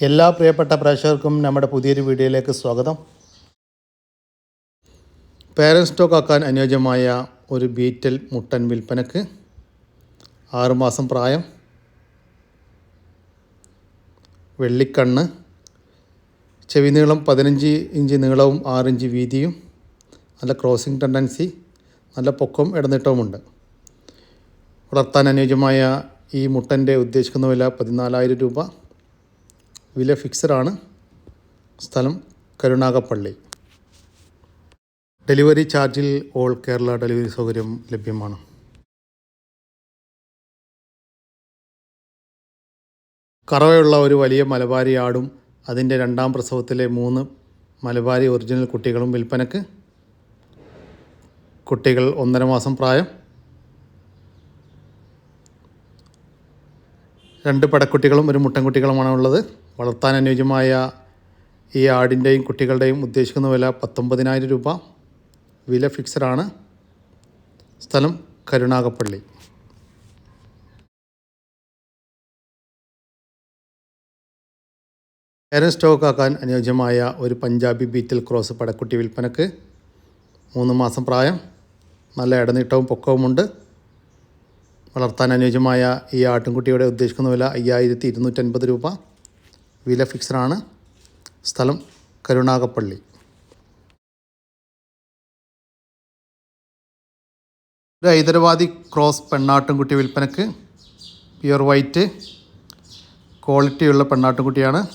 എല്ലാ പ്രിയപ്പെട്ട പ്രേക്ഷകർക്കും നമ്മുടെ പുതിയൊരു വീഡിയോയിലേക്ക് സ്വാഗതം. പേരൻസ് സ്റ്റോക്ക് ആക്കാൻ അനുയോജ്യമായ ഒരു ബീറ്റൽ മുട്ടൻ വിൽപ്പനക്ക് ആറുമാസം പ്രായം വെള്ളിക്കണ്ണ് ചെവി നീളം പതിനഞ്ച് ഇഞ്ച് നീളവും ആറ് ഇഞ്ച് വീതിയും നല്ല ക്രോസിംഗ് ടെൻഡൻസി നല്ല പൊക്കവും ഇടനീട്ടവുമുണ്ട് വളർത്താൻ അനുയോജ്യമായ ഈ മുട്ടന്റെ ഉദ്ദേശിക്കുന്ന വില പതിനാലായിരം രൂപ. വില ഫിക്സഡാണ്. സ്ഥലം കരുണാകപ്പള്ളി ഡെലിവറി ചാർജിൽ ഓൾ കേരള ഡെലിവറി സൗകര്യം ലഭ്യമാണ്. കറവയുള്ള ഒരു വലിയ മലബാരി ആടും അതിന്റെ രണ്ടാം പ്രസവത്തിലെ മൂന്ന് മലബാരി ഒറിജിനൽ കുട്ടികളും വിൽപ്പനക്ക്. കുട്ടികൾ ഒന്നര മാസം പ്രായം. രണ്ട് പടക്കുട്ടികളും ഒരു മുട്ടൻകുട്ടികളുമാണ് ഉള്ളത്. വളർത്താൻ അനുയോജ്യമായ ഈ ആടിന്റെയും കുട്ടികളുടെയും ഉദ്ദേശിക്കുന്ന വില പത്തൊമ്പതിനായിരം രൂപ. വില ഫിക്സഡാണ് സ്ഥലം കരുണാകപ്പള്ളി എയർ സ്റ്റോക്ക് ആക്കാൻ അനുയോജ്യമായ ഒരു പഞ്ചാബി ബീറ്റിൽ ക്രോസ് പടക്കുട്ടി വിൽപ്പനക്ക് മൂന്ന് മാസം പ്രായം. നല്ല ഇടനീട്ടവും പൊക്കവുമുണ്ട്. വളർത്താൻ അനുയോജ്യമായ ഈ ആട്ടിൻകുട്ടിയുടെ ഉദ്ദേശിക്കുന്ന വില അയ്യായിരത്തി ഇരുന്നൂറ്റൻപത് രൂപ. വില ഫിക്സഡാണ് സ്ഥലം കരുണാകപ്പള്ളി. ഒരു ഹൈദരാബാദി ക്രോസ് പെണ്ണാട്ടിൻകുട്ടി വിൽപ്പനക്ക് പ്യുർ വൈറ്റ് ക്വാളിറ്റിയുള്ള പെണ്ണാട്ടിൻകുട്ടിയാണ്.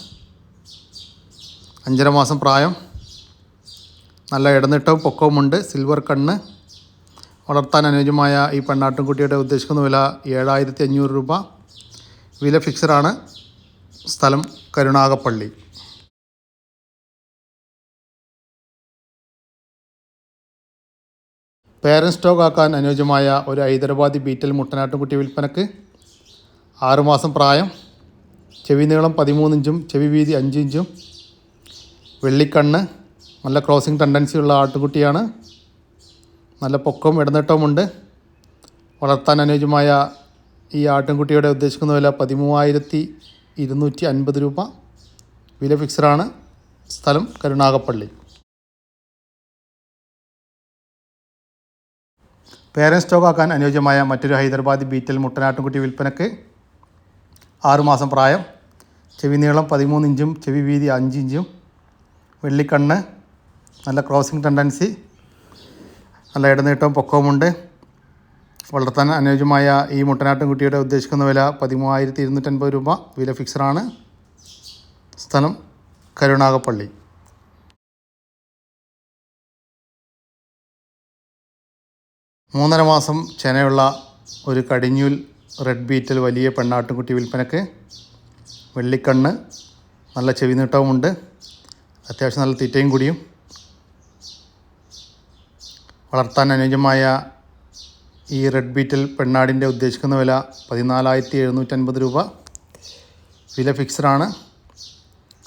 അഞ്ചര മാസം പ്രായം. നല്ല ഇടനീട്ടവും പൊക്കവുമുണ്ട്. സിൽവർ കണ്ണ്. വളർത്താൻ അനുയോജ്യമായ ഈ പെണ്ണാട്ടുംകുട്ടിയുടെ ഉദ്ദേശിക്കുന്ന വില ഏഴായിരത്തി അഞ്ഞൂറ് രൂപ. വില ഫിക്സഡാണ്. സ്ഥലം കരുണാകപ്പള്ളി പേരൻ സ്റ്റോക്ക് ആക്കാൻ അനുയോജ്യമായ ഒരു ഹൈദരാബാദി ബീറ്റൽ മുട്ടനാട്ടുംകുട്ടി വിൽപ്പനക്ക് ആറുമാസം പ്രായം. ചെവി നീളം പതിമൂന്ന് ഇഞ്ചും ചെവി വീതി അഞ്ച് ഇഞ്ചും. വെള്ളിക്കണ്ണ് നല്ല ക്രോസിംഗ് ടെൻഡൻസി ഉള്ള ആട്ടുകുട്ടിയാണ്. നല്ല പൊക്കവും ഇടനീട്ടവുമുണ്ട്. വളർത്താൻ അനുയോജ്യമായ ഈ ആട്ടിൻകുട്ടിയുടെ ഉദ്ദേശിക്കുന്ന വില പതിമൂവായിരത്തി ഇരുന്നൂറ്റി അൻപത് രൂപ. വില ഫിക്സഡാണ്. സ്ഥലം കരുണാകപ്പള്ളി പേരൻ സ്റ്റോക്ക് ആക്കാൻ അനുയോജ്യമായ മറ്റൊരു ഹൈദരാബാദി ബീറ്റൽ മുട്ടനാട്ടുംകുട്ടി വിൽപ്പനക്ക് ആറുമാസം പ്രായം. ചെവി നീളം പതിമൂന്ന് ഇഞ്ചും ചെവി വീതി അഞ്ച് ഇഞ്ചും. വെള്ളിക്കണ്ണ് നല്ല ക്രോസിംഗ് ടെൻഡൻസി. നല്ല ഇടനീട്ടവും പൊക്കവുമുണ്ട്. വളർത്താൻ അനുയോജ്യമായ ഈ മുട്ടനാട്ടുംകുട്ടിയുടെ ഉദ്ദേശിക്കുന്ന വില പതിമൂവായിരത്തി ഇരുന്നൂറ്റൻപത് രൂപ. വില ഫിക്സഡാണ്. സ്ഥലം കരുണാകപ്പള്ളി മൂന്നര മാസം ചെനയുള്ള ഒരു കടിഞ്ഞൂൽ റെഡ് ബീറ്റൽ വലിയ പെണ്ണാട്ടുംകുട്ടി വിൽപ്പനക്ക്. വെള്ളിക്കണ്ണ് നല്ല ചെവി നീട്ടവുമുണ്ട് അത്യാവശ്യം നല്ല തീറ്റയും കൂടിയും. വളർത്താൻ അനുയോജ്യമായ ഈ റെഡ് ബീറ്റിൽ പെണ്ണാടിന്റെ ഉദ്ദേശിക്കുന്ന വില പതിനാലായിരത്തി എഴുന്നൂറ്റൻപത് രൂപ. വില ഫിക്സഡാണ്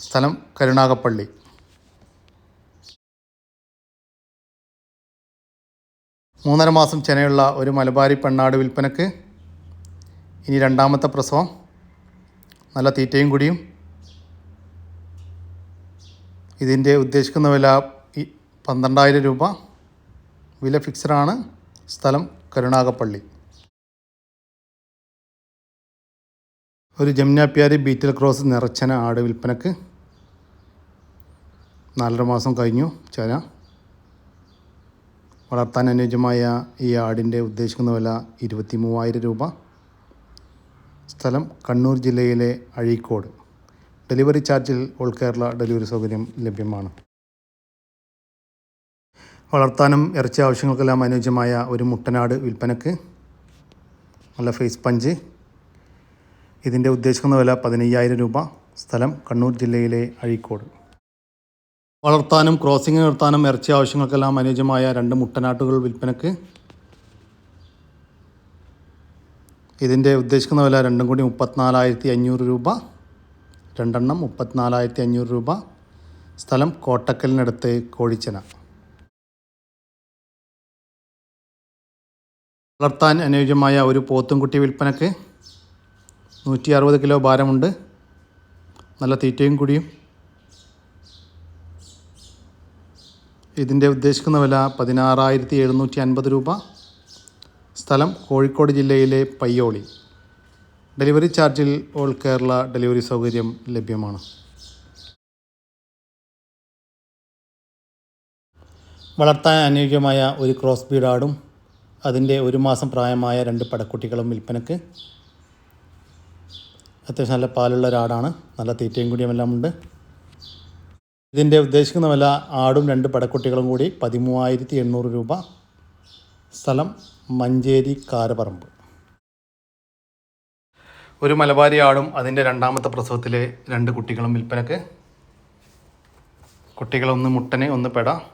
സ്ഥലം കരുണാകപ്പള്ളി മൂന്നര മാസം ചെനയുള്ള ഒരു മലബാരി പെണ്ണാട് വിൽപ്പനക്ക് ഇനി രണ്ടാമത്തെ പ്രസവം. നല്ല തീറ്റയും കൂടിയും. ഇതിന്റെ ഉദ്ദേശിക്കുന്ന വില പന്ത്രണ്ടായിരം രൂപ. വില ഫിക്സഡാണ് സ്ഥലം കരുണാകപ്പള്ളി ഒരു ജമുനാപ്യാരി ബീറ്റിൽ ക്രോസ് നിറച്ചന ആട് വിൽപ്പനക്ക് നാലര മാസം കഴിഞ്ഞു ചന. വളർത്താൻ അനുയോജ്യമായ ഈ ആടിന്റെ ഉദ്ദേശിക്കുന്ന വില ഇരുപത്തി മൂവായിരം രൂപ. സ്ഥലം കണ്ണൂർ ജില്ലയിലെ അഴീക്കോട്. ഡെലിവറി ചാർജിൽ ഓൾ കേരള ഡെലിവറി സൗകര്യം ലഭ്യമാണ്. വളർത്താനും ഇറച്ചി ആവശ്യങ്ങൾക്കെല്ലാം അനുയോജ്യമായ ഒരു മുട്ടനാട് വിൽപ്പനക്ക് നല്ല ഫേസ് പഞ്ച്. ഇതിന്റെ ഉദ്ദേശിക്കുന്ന വില പതിനയ്യായിരം രൂപ. സ്ഥലം കണ്ണൂർ ജില്ലയിലെ അഴീക്കോട്. വളർത്താനും ക്രോസിംഗ് നിർത്താനും ഇറച്ചി ആവശ്യങ്ങൾക്കെല്ലാം അനുയോജ്യമായ രണ്ട് മുട്ടനാട്ടുകൾ വിൽപ്പനക്ക്. ഇതിന്റെ ഉദ്ദേശിക്കുന്ന വില രണ്ടും കൂടി മുപ്പത്തിനാലായിരത്തി അഞ്ഞൂറ് രൂപ. രണ്ടെണ്ണം മുപ്പത്തിനാലായിരത്തി അഞ്ഞൂറ് രൂപ. സ്ഥലം കോട്ടക്കലിനടുത്ത് കോഴിച്ചന. വളർത്താൻ അനുയോജ്യമായ ഒരു പോത്തുംകുട്ടി വിൽപ്പനക്ക് നൂറ്റി അറുപത് കിലോ ഭാരമുണ്ട്. നല്ല തീറ്റയും കൂടിയും. ഇതിന്റെ ഉദ്ദേശിക്കുന്ന വില പതിനാറായിരത്തി എഴുന്നൂറ്റി അൻപത് രൂപ. സ്ഥലം കോഴിക്കോട് ജില്ലയിലെ പയ്യോളി. ഡെലിവറി ചാർജിൽ ഓൾ കേരള ഡെലിവറി സൗകര്യം ലഭ്യമാണ്. വളർത്താൻ അനുയോജ്യമായ ഒരു ക്രോസ് ബീഡ് ആടും അതിന്റെ ഒരു മാസം പ്രായമായ രണ്ട് പടക്കുട്ടികളും വിൽപ്പനക്ക്. അത്യാവശ്യം നല്ല പാലുള്ള ഒരാടാണ്. നല്ല തീറ്റയും കൂടിയും എല്ലാം ഉണ്ട്. ഇതിന്റെ ഉദ്ദേശിക്കുന്ന വില ആടും രണ്ട് പടക്കുട്ടികളും കൂടി പതിമൂവായിരത്തി എണ്ണൂറ് രൂപ. സ്ഥലം മഞ്ചേരി കാരപറമ്പ്. ഒരു മലബാരി ആടും അതിന്റെ രണ്ടാമത്തെ പ്രസവത്തിലെ രണ്ട് കുട്ടികളും വിൽപ്പനക്ക്. കുട്ടികളൊന്ന് മുട്ടനെ ഒന്ന് പെട.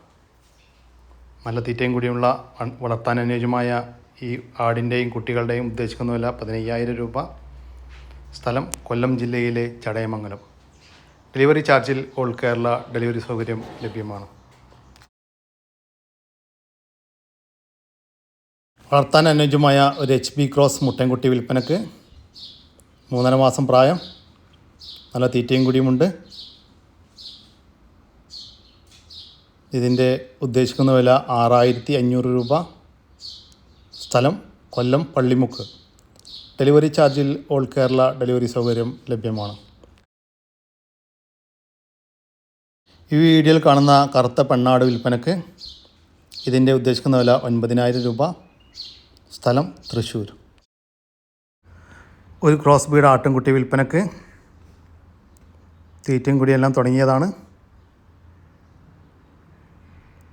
നല്ല തീറ്റയും കൂടിയുള്ള വളർത്താൻ അനുയോജ്യമായ ഈ ആടിന്റെയും കുട്ടികളുടെയും ഉദ്ദേശിക്കുന്ന വില പതിനയ്യായിരം രൂപ. സ്ഥലം കൊല്ലം ജില്ലയിലെ ചടയമംഗലം. ഡെലിവറി ചാർജിൽ ഓൾ കേരള ഡെലിവറി സൗകര്യം ലഭ്യമാണ്. വളർത്താൻ അനുയോജ്യമായ ഒരു എച്ച് ബി ക്രോസ് മുട്ടൻകുട്ടി വിൽപ്പനക്ക് മൂന്നര മാസം പ്രായം. നല്ല തീറ്റയും കൂടിയുമുണ്ട്. ഇതിന്റെ ഉദ്ദേശിക്കുന്ന വില ആറായിരത്തി അഞ്ഞൂറ് രൂപ. സ്ഥലം കൊല്ലം പള്ളിമുക്ക്. ഡെലിവറി ചാർജിൽ ഓൾ കേരള ഡെലിവറി സൗകര്യം ലഭ്യമാണ്. ഈ വീഡിയോയിൽ കാണുന്ന കറുത്ത പെണ്ണാട് വിൽപ്പനക്ക് ഇതിന്റെ ഉദ്ദേശിക്കുന്ന വില ഒൻപതിനായിരം രൂപ. സ്ഥലം തൃശ്ശൂർ. ഒരു ക്രോസ് ബീഡ് ആട്ടിൻകുട്ടി വിൽപ്പനക്ക് തീറ്റയും കുടിയെല്ലാം തുടങ്ങിയതാണ്.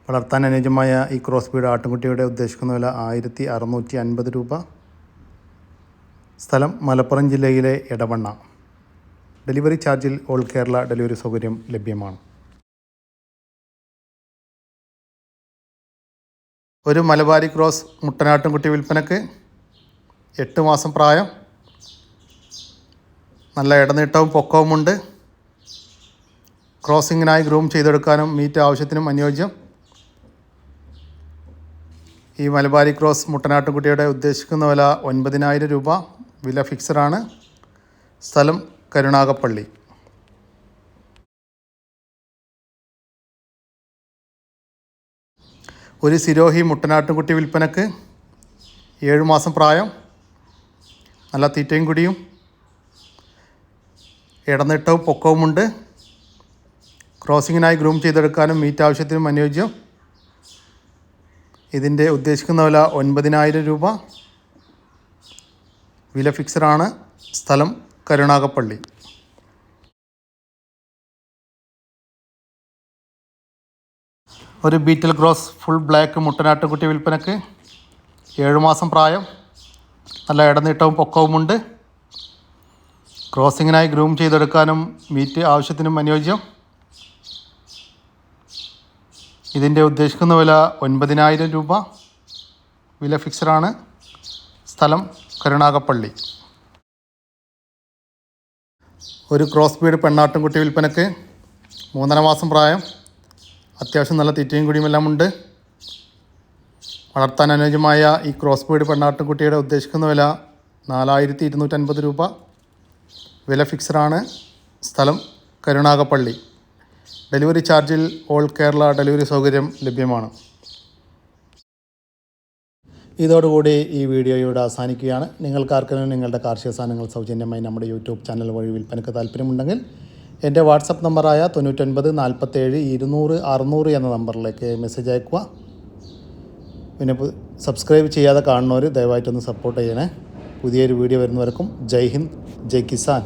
വളർത്താൻ അനുയോജ്യമായ ഈ ക്രോസ് ബീഡ് ആട്ടുംകുട്ടിയുടെ ഉദ്ദേശിക്കുന്ന വില ആയിരത്തി അറുന്നൂറ്റി അൻപത് രൂപ. സ്ഥലം മലപ്പുറം ജില്ലയിലെ എടവണ്ണ. ഡെലിവറി ചാർജിൽ ഓൾ കേരള ഡെലിവറി സൗകര്യം ലഭ്യമാണ്. ഒരു മലബാരി ക്രോസ് മുട്ടനാട്ടുംകുട്ടി വിൽപ്പനക്ക് എട്ട് മാസം പ്രായം. നല്ല ഇടനീട്ടവും പൊക്കവുമുണ്ട്. ക്രോസിങ്ങിനായി ഗ്രൂം ചെയ്തെടുക്കാനും മീറ്റ് ആവശ്യത്തിനും അനുയോജ്യം. ഈ മലബാരി ക്രോസ് മുട്ടനാട്ടുകുട്ടിയുടെ ഉദ്ദേശിക്കുന്ന വില ഒൻപതിനായിരം രൂപ. വില ഫിക്സഡാണ്. സ്ഥലം കരുണാകപ്പള്ളി ഒരു സിരോഹി മുട്ടനാട്ടുകുട്ടി വിൽപ്പനക്ക് ഏഴ് മാസം പ്രായം. നല്ല തീറ്റയും കുടിയും. ഇടനിട്ടവും പൊക്കവുമുണ്ട്. ക്രോസിങ്ങിനായി ഗ്രൂം ചെയ്തെടുക്കാനും മീറ്റ് ആവശ്യത്തിനും അനുയോജ്യം. ഇതിന്റെ ഉദ്ദേശിക്കുന്ന വില ഒൻപതിനായിരം രൂപ. വില ഫിക്സഡാണ്. സ്ഥലം കരുണാകപ്പള്ളി ഒരു ബീറ്റൽ ക്രോസ് ഫുൾ ബ്ലാക്ക് മുട്ടനാട്ടുകുട്ടി വിൽപ്പനക്ക് ഏഴു മാസം പ്രായം. നല്ല ഇടനീട്ടവും പൊക്കവുമുണ്ട്. ക്രോസിങ്ങിനായി ഗ്രൂം ചെയ്തെടുക്കാനും മീറ്റ് ആവശ്യത്തിനും അനുയോജ്യം. ഇതിന്റെ ഉദ്ദേശിക്കുന്ന വില ഒൻപതിനായിരം രൂപ. വില ഫിക്സഡാണ്. സ്ഥലം കരുണാകപ്പള്ളി ഒരു ക്രോസ് ബീഡ് പെണ്ണാട്ടുംകുട്ടി വിൽപ്പനക്ക് മൂന്നര മാസം പ്രായം. അത്യാവശ്യം നല്ല തീറ്റയും കുടിയുമെല്ലാം ഉണ്ട്. വളർത്താൻ അനുയോജ്യമായ ഈ ക്രോസ് ബീഡ് പെണ്ണാട്ടുംകുട്ടിയുടെ ഉദ്ദേശിക്കുന്ന വില നാലായിരത്തി ഇരുന്നൂറ്റൻപത് രൂപ. വില ഫിക്സഡാണ്. സ്ഥലം കരുണാകപ്പള്ളി ഡെലിവറി ചാർജിൽ ഓൾ കേരള ഡെലിവറി സൗകര്യം ലഭ്യമാണ്. ഇതോടുകൂടി ഈ വീഡിയോ ഇവിടെ അവസാനിക്കുകയാണ് നിങ്ങൾക്കാർക്കെങ്കിലും നിങ്ങളുടെ കാർഷിക സാധനങ്ങൾ സൗജന്യമായി നമ്മുടെ യൂട്യൂബ് ചാനൽ വഴി വിൽപ്പനയ്ക്ക് താല്പര്യമുണ്ടെങ്കിൽ എന്റെ വാട്സപ്പ് നമ്പറായ തൊണ്ണൂറ്റൊൻപത് നാൽപ്പത്തേഴ് ഇരുന്നൂറ് അറുന്നൂറ് എന്ന നമ്പറിലേക്ക് മെസ്സേജ് അയക്കുക പിന്നെ സബ്സ്ക്രൈബ് ചെയ്യാതെ കാണുന്നവർ ദയവായിട്ടൊന്ന് സപ്പോർട്ട് ചെയ്യണേ. പുതിയൊരു വീഡിയോ വരുന്നവർക്കും ജയ് ഹിന്ദ് ജയ് കിസാൻ.